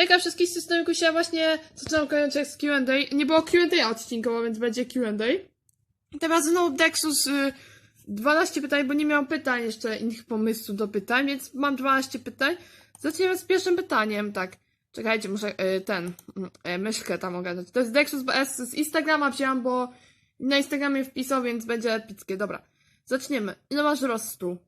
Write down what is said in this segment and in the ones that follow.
Witam wszystkich z systemu Kusia. Właśnie zaczynam kończyć z Q&A. Nie było Q&A odcinkowo, więc będzie Q&A. Teraz znowu Dexus y, 12 pytań, bo nie miałam pytań jeszcze innych pomysłów do pytań, więc mam 12 pytań. Zaczniemy z pierwszym pytaniem, tak. Czekajcie, muszę y, ten, y, myszkę tam ogarnąć. To jest Dexus BS z Instagrama wziąłem, bo na Instagramie wpisał, więc będzie epickie. Dobra, zaczniemy. Ile masz wzrostu?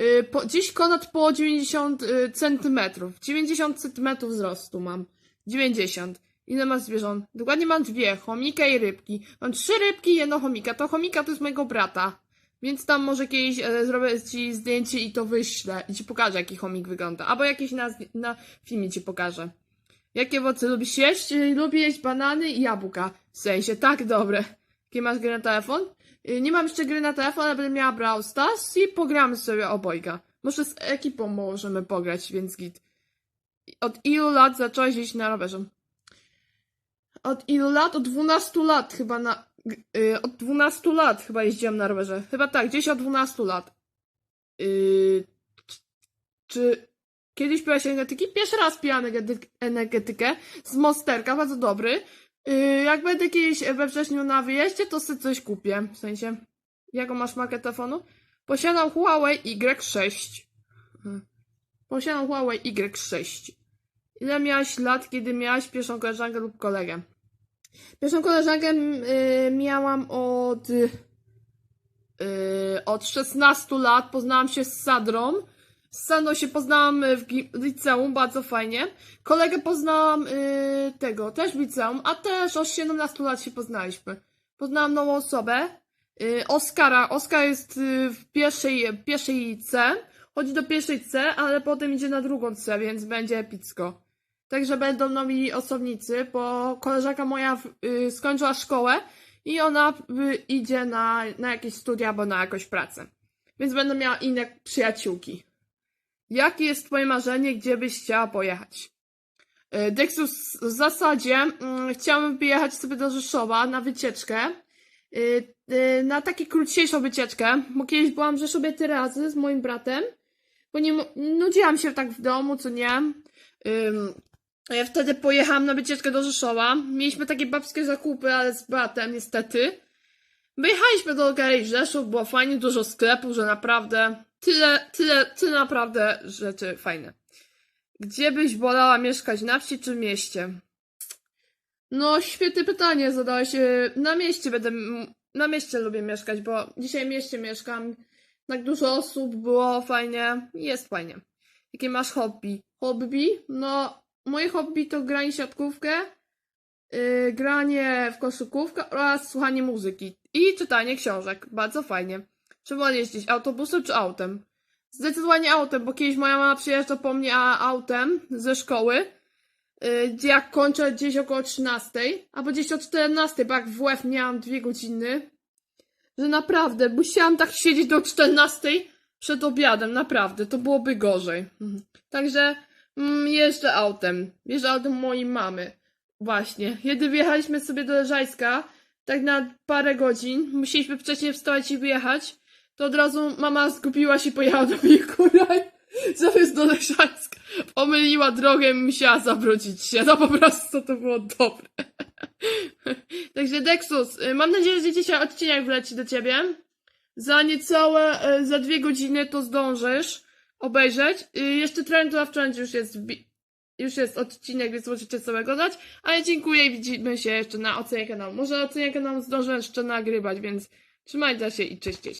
Y, po, dziś ponad po 90 y, centymetrów. 90 centymetrów wzrostu mam. 90. Ile masz zwierząt? Dokładnie mam dwie, chomika i rybki. Mam trzy rybki i jedno chomika. To chomika to jest mojego brata. Więc tam może kiedyś e, zrobię ci zdjęcie i to wyślę. I ci pokażę, jaki chomik wygląda. Albo jakieś na, na filmie ci pokażę. Jakie owoce lubisz jeść? Y, Lubię jeść banany i jabłka. W sensie, tak, dobre. Jakie masz gry na telefon? Y, Nie mam jeszcze gry na telefon, ale będę miała Brawl Stars i pogramy sobie obojga. Może z ekipą możemy pograć, więc git. Od ilu lat zacząłeś jeździć na rowerze? Od ilu lat? Od 12 lat chyba na... y, od 12 lat chyba jeździłam na rowerze. Chyba tak, gdzieś od 12 lat. Yy, czy- kiedyś piłaś energetyki? Pierwszy raz piłam energety- energetykę z Monsterka, bardzo dobry. Yy, jak będę kiedyś we wrześniu na wyjeździe, to sobie coś kupię. W sensie, jaką masz markę telefonu? Posiadam Huawei Y6. Mhm. Posiadam Huawei Y6. Ile miałaś lat, kiedy miałaś pierwszą koleżankę lub kolegę? Pierwszą koleżankę y, miałam od, y, od 16 lat. Poznałam się z Sadrą. Z się poznałam y, w liceum, bardzo fajnie. Kolegę poznałam y, tego, też w liceum, a też od 17 lat się poznaliśmy. Poznałam nową osobę, y, Oskara. Oskar jest y, w pierwszej, pierwszej C, chodzi do pierwszej C, ale potem idzie na drugą C, więc będzie epicko. Także będą nowi osobnicy, bo koleżanka moja w- y, skończyła szkołę i ona y, idzie na, na jakieś studia albo na jakąś pracę. Więc będę miała inne przyjaciółki. Jakie jest twoje marzenie, gdzie byś chciała pojechać? Y, Dexus, w zasadzie mm, chciałabym wyjechać sobie do Rzeszowa na wycieczkę. Y, y, na taką krótszą wycieczkę, bo kiedyś byłam w Rzeszowie tyle razy z moim bratem, bo nie nudziłam się tak w domu, co nie. Ja wtedy pojechałam na wycieczkę do Rzeszowa. Mieliśmy takie babskie zakupy, ale z bratem niestety. Wyjechaliśmy do Galerii Rzeszów, było fajnie, dużo sklepów, że naprawdę tyle, tyle, tyle naprawdę rzeczy fajne. Gdzie byś wolała mieszkać, na wsi czy mieście? No, świetne pytanie zadałeś. Na mieście będę, na mieście lubię mieszkać, bo dzisiaj w mieście mieszkam. Tak dużo osób, było fajnie, jest fajnie. Jakie masz hobby? Hobby? No, moje hobby to granie siatkówkę, yy, granie w koszykówkę oraz słuchanie muzyki i czytanie książek. Bardzo fajnie. Wolę jeździć autobusem czy autem? Zdecydowanie autem, bo kiedyś moja mama przyjeżdża po mnie autem ze szkoły, yy, gdzie jak kończę gdzieś około 13, albo gdzieś o 14, bo jak w WF miałam dwie godziny, że naprawdę musiałam tak siedzieć do 14 przed obiadem, naprawdę, to byłoby gorzej. Mhm. Także mm, jeżdżę autem. Jeżdżę autem mojej mamy. Właśnie. Kiedy wyjechaliśmy sobie do Leżajska, tak na parę godzin, musieliśmy wcześniej wstać i wyjechać, to od razu mama zgubiła się i pojechała do Mikołaj. Zamiast do Leżajska. Pomyliła drogę musiała zawrócić się. No po prostu to było dobre. Także Dexus, y, mam nadzieję, że dzisiaj odcinek wleci do ciebie. Za niecałe, y, za dwie godziny to zdążysz obejrzeć. Y, Jeszcze Trend Challenge już jest, już jest odcinek, więc możecie sobie go dać. A ja dziękuję i widzimy się jeszcze na ocenie kanału. Może ocenie kanału zdążę jeszcze nagrywać, więc trzymajcie się i cześć.